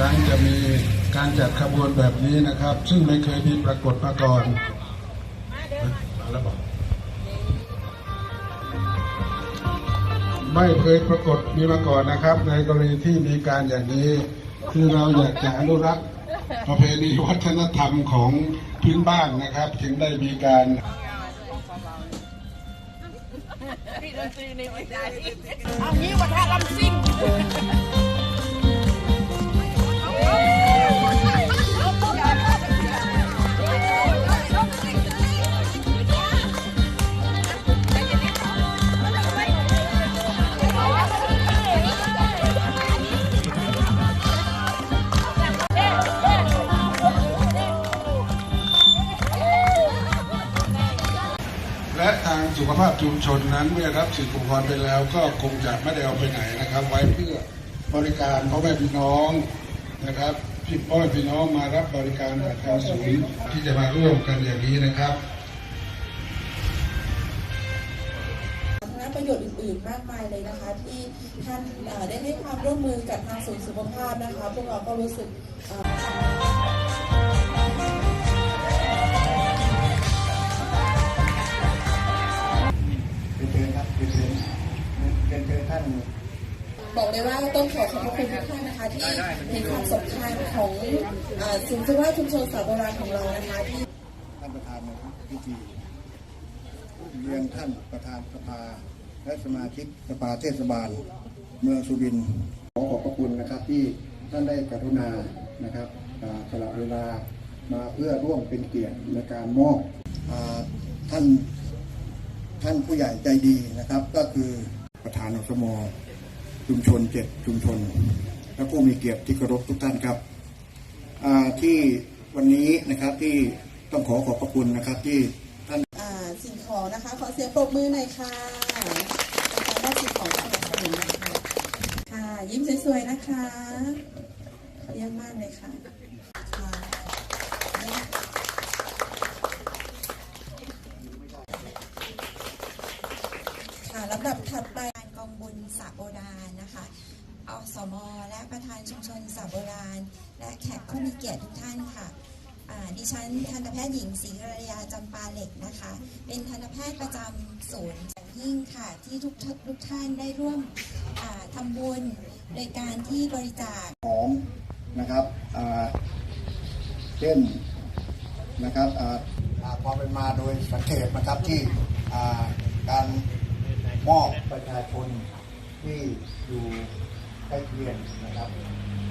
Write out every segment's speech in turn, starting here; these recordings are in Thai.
ครั้งจะมีการจัดขบวนแบบนี้นะครับ ซึ่งไม่เคยมีปรากฏมาก่อนมาแล้วบอกไม่เคยปรากฏมีมาก่อนนะครับ ในกรณีที่มีการอย่างนี้คือเราอยากจะอนุรักษ์ประเพณีวัฒนธรรมของพื้นบ้านนะครับ ถึงได้มีการเอางี้ว่าถ้าลำซิ่ง สุขภาพชุมชนนั้นเมื่อรับสิทธิอุปกรณ์ไปแล้ว ก็คงจะไม่ได้เอาไปไหนนะครับ ไว้เพื่อบริการพ่อแม่พี่น้องนะครับพี่พ่อพี่น้องมารับบริการจากทางศูนย์ที่จะมาร่วมกันอย่างนี้นะครับสาธารณประโยชน์อื่นๆ มากมายเลยนะคะ ที่ท่านได้ให้ความร่วมมือกับทางศูนย์สุขภาพนะคะ พวกเราก็รู้สึก ท่าน บอกเลยว่าต้องขอขอบพระคุณทุกท่านนะคะ ที่เห็นความสำคัญของเอ่อศูนย์สุขภาชุมชนสาโบราณของเรานะคะที่ท่านประธานในพิธีเรียนท่านประธานสภา และสมาชิกสภาเทศบาล เมืองสุรินทร์ขอขอบพระคุณนะครับที่ท่านได้กรุณานะครับสละเวลามาเพื่อร่วมเป็นเกียรติในการมอบท่านท่านผู้ใหญ่ใจดีนะครับก็คือ ประธานอสมชุมชนเจ็ดชุมชน และผู้มีเกียรติที่เคารพทุกท่านครับที่วันนี้นะครับที่ต้องขอขอบพระคุณนะครับที่ท่านสิ่งของนะคะขอเสียงปรบมือหน่อยค่ะในการมอบสิ่งของสนับสนุนนะคะค่ะยิ้มสวยๆนะคะเยี่ยมมากเลยค่ะค่ะลำดับถัดไป การกองบุญสระโบราณนะคะอสมและประธานชุมชนสระโบราณ และแขกผู้มีเกียรติทุกท่านค่ะอ่าดิฉันทันตแพทย์หญิงศรีกรยาจำปาเหล็กนะคะ เป็นทันตแพทย์ประจำศูนย์อย่างยิ่งค่ะ ที่ทุกท่านทุกท่านได้ร่วมอ่าทำบุญโดยการที่บริจาคของนะครับอ่าเช่นนะครับอ่าอ่าความเป็นมาโดยสังเกตนะครับที่อ่าการ มอบประชาชนที่อยู่ใกล้เคียงนะครับ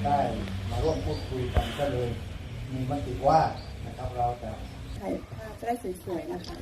ได้มาร่วมพูดคุยกันก็เลยมีมติว่านะครับเราจะถ่ายภาพจะได้สวยๆนะคะ